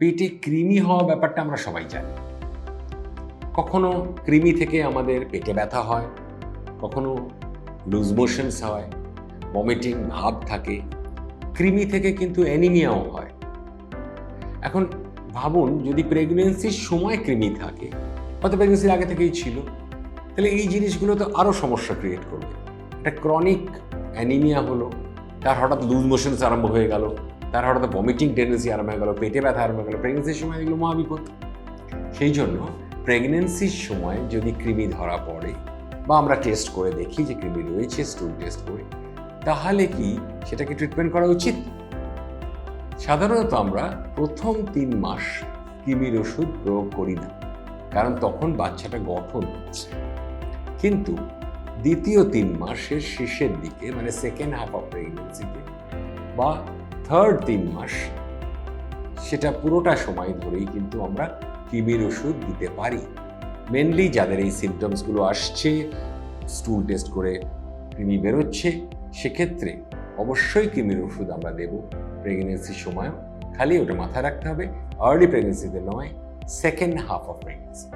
পেটে কৃমি হওয়া ব্যাপারটা আমরা সবাই জানি। কখনো কৃমি থেকে আমাদের পেটে ব্যথা হয়, কখনো লুজ মোশনস হয় ভমিটিং ভাব থাকে, কৃমি থেকে কিন্তু অ্যানিমিয়াও হয়। এখন ভাবুন, যদি প্রেগনেন্সির সময় কৃমি থাকে, হয়তো প্রেগনেন্সির আগে থেকেই ছিল, তাহলে এই জিনিসগুলো তো আরও সমস্যা ক্রিয়েট করবে। একটা ক্রনিক অ্যানিমিয়া হলো, তার হঠাৎ লুজ মোশনস আরম্ভ হয়ে গেল তার হঠাৎ ভমিটিং টেন্ডেন্সি আরম্ভ হয়ে গেল, পেটে ব্যথা আরম্ভ হয়ে গেল প্রেগনেন্সির সময় এগুলো মহাবিপদ। সেই জন্য প্রেগনেন্সির সময় যদি কৃমি ধরা পড়ে বা আমরা টেস্ট করে দেখি যে কৃমি রয়েছে স্টুল টেস্ট করে, তাহলে কি সেটাকে ট্রিটমেন্ট করা উচিত? সাধারণত আমরা প্রথম তিন মাস কৃমির ওষুধ প্রয়োগ করি না, কারণ তখন বাচ্চাটা গঠন হচ্ছে। কিন্তু দ্বিতীয় তিন মাসের শেষের দিকে মানে সেকেন্ড হাফ অফ প্রেগনেন্সিতে বা থার্ড তিন মাস। সেটা পুরোটা সময় ধরেই কিন্তু আমরা কৃমির ওষুধ দিতে পারি। মেনলি যাদের এই সিমটমসগুলো আসছে স্টুল টেস্ট করে কৃমি বেরোচ্ছে, সেক্ষেত্রে অবশ্যই কৃমির ওষুধ আমরা দেব। প্রেগনেন্সির সময় খালি ওটা মাথায় রাখতে হবে। আর্লি প্রেগনেন্সিতে নয় সেকেন্ড হাফ অফ প্রেগনেন্সি